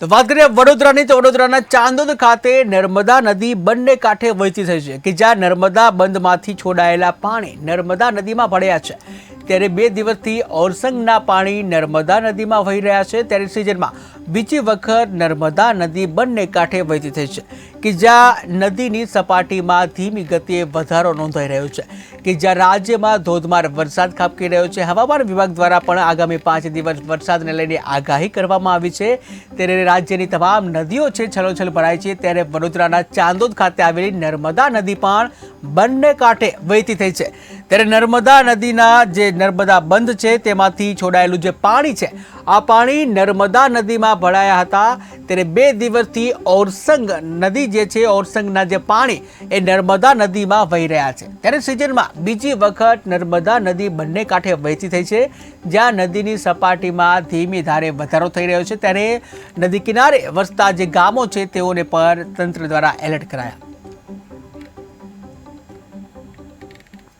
તો વાત કરીએ વડોદરાની, તો વડોદરાના ચાંદોદ ખાતે નર્મદા નદી બંને કાંઠે વહેતી થઈ છે, કે જ્યાં નર્મદા બંધમાંથી છોડાયેલા પાણી નર્મદા નદીમાં ભળ્યા છે. ત્યારે બે દિવસથી ઓરસંગના પાણી નર્મદા નદીમાં વહી રહ્યા છે, ત્યારે સિઝનમાં બીજી વખત નર્મદા નદી બંને કાંઠે વહેતી થઈ છે કે જ્યાં નદીની સપાટીમાં ધીમી ગતિએ વધારો નોંધાઈ રહ્યો છે કે જ્યાં રાજ્યમાં ધોધમાર વરસાદ ખાબકી રહ્યો છે. હવામાન વિભાગ દ્વારા પણ આગામી પાંચ દિવસ વરસાદને લઈને આગાહી કરવામાં આવી છે. ત્યારે રાજ્યની તમામ નદીઓ છે, છલોછલ ભરાય છે. ત્યારે વડોદરાના ચાંદોદ ખાતે આવેલી નર્મદા નદી પણ બંને કાંઠે વહેતી થઈ છે. ત્યારે નર્મદા નદીના જે નર્મદા બંધ છે, તેમાંથી છોડાયેલું જે પાણી છે, આ પાણી નર્મદા નદીમાં ભળાયા હતા. ત્યારે બે દિવસથી ઓરસંગ નદી જે છે ઓરસંગના જે પાણી એ નર્મદા નદીમાં વહી રહ્યા છે. ત્યારે સિઝનમાં બીજી વખત નર્મદા નદી બંને કાંઠે વહેતી થઈ છે. જ્યાં નદીની સપાટીમાં ધીમી ધારે વધારો થઈ રહ્યો છે. ત્યારે નદી કિનારે વસતા જે ગામો છે, તેઓને પર તંત્ર દ્વારા એલર્ટ કરાયા.